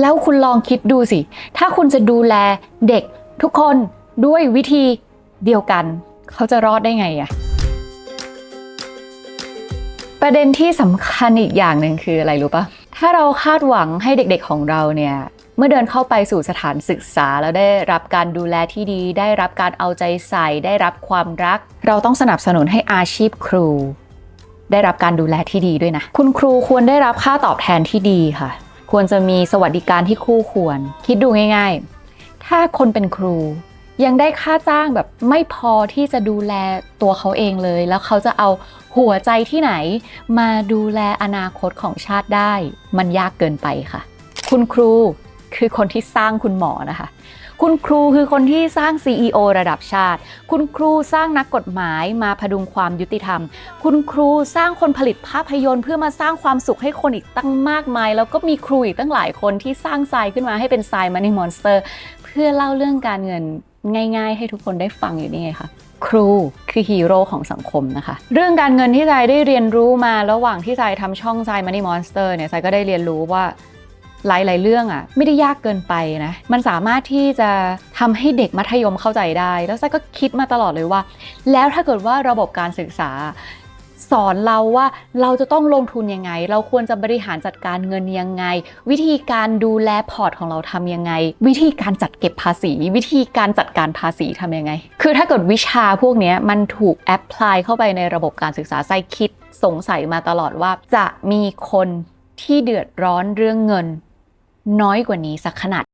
แล้วคุณลองคิดดูสิ ถ้าคุณจะดูแลเด็กทุกคนด้วยวิธีเดียวกัน เขาจะรอดได้ไงอะประเด็นที่สำคัญอีกอย่างหนึ่งคืออะไรรู้ปะถ้าเราคาดหวังให้เด็กๆของเราเนี่ยเมื่อเดินเข้าไปสู่สถานศึกษาแล้วได้รับการดูแลที่ดี ได้รับการเอาใจใส่ ได้รับความรัก เราต้องสนับสนุนให้อาชีพครู ได้รับการดูแลที่ดีด้วยนะ คุณครูควรได้รับค่าตอบแทนที่ดีค่ะ ควรจะมีสวัสดิการที่คู่ควร คิดดูง่าย ๆ ถ้าคนเป็นครูยังได้ค่าจ้างแบบไม่พอที่จะดูแลตัวเขาเองเลย แล้วเขาจะเอาหัวใจที่ไหน มาดูแลอนาคตของชาติได้ มันยากเกินไปค่ะ คุณครู คือคนที่สร้างคุณหมอนะคะ คุณครูคือคนที่สร้าง CEO ระดับชาติ คุณครูสร้างนักกฎหมายมาพดุงความยุติธรรม คุณครูสร้างคนผลิตภาพยนตร์ เพื่อมาสร้างความสุขให้คนอีกตั้งมากมาย แล้วก็มีครูอีกตั้งหลายคนที่สร้างทรายขึ้นมาให้เป็นทรายมันนี่มอนสเตอร์ เพื่อเล่าเรื่องการเงินง่าย ๆ ให้ทุกคนได้ฟังอยู่นี่ไงคะครูคือฮีโร่ของสังคมนะคะ เรื่องการเงินที่ใจได้เรียนรู้มาระหว่างที่ใจทำช่องใจมันนี่มอนสเตอร์เนี่ยใจก็ได้เรียนรู้ว่า หลาย ๆ เรื่องอะไม่ได้ยากเกินไปนะมันสามารถที่จะทำให้เด็กมัธยมเข้าใจได้ แล้วไซก็คิดมาตลอดเลยว่า แล้วถ้าเกิดว่าระบบการศึกษาสอนเราว่าเราจะต้องลงทุนยังไง เราควรจะบริหารจัดการเงินยังไง วิธีการดูแลพอร์ตของเราทำยังไง วิธีการจัดเก็บภาษี วิธีการจัดการภาษีทำยังไง คือถ้าเกิดวิชาพวกนี้มันถูกแอพพลายเข้าไปในระบบการศึกษาไซคิดสงสัยมาตลอดว่าจะมีคนที่เดือดร้อนเรื่องเงิน น้อยกว่านี้สักขนาด